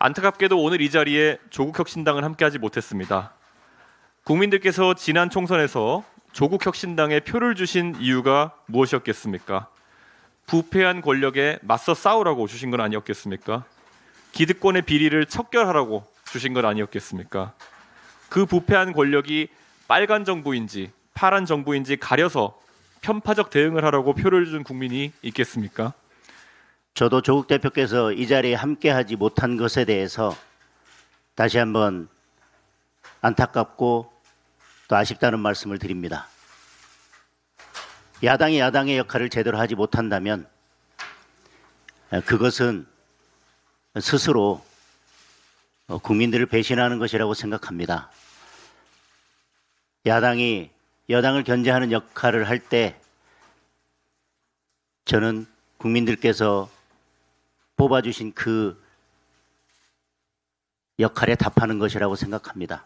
안타깝게도 오늘 이 자리에 조국 혁신당은 함께하지 못했습니다. 국민들께서 지난 총선에서 조국 혁신당에 표를 주신 이유가 무엇이었겠습니까? 부패한 권력에 맞서 싸우라고 주신 건 아니었겠습니까? 기득권의 비리를 척결하라고 주신 건 아니었겠습니까? 그 부패한 권력이 빨간 정부인지 파란 정부인지 가려서 편파적 대응을 하라고 표를 준 국민이 있겠습니까? 저도 조국 대표께서 이 자리에 함께하지 못한 것에 대해서 다시 한번 안타깝고 또 아쉽다는 말씀을 드립니다. 야당이 야당의 역할을 제대로 하지 못한다면 그것은 스스로 국민들을 배신하는 것이라고 생각합니다. 야당이 여당을 견제하는 역할을 할 때 저는 국민들께서 뽑아주신 그 역할에 답하는 것이라고 생각합니다.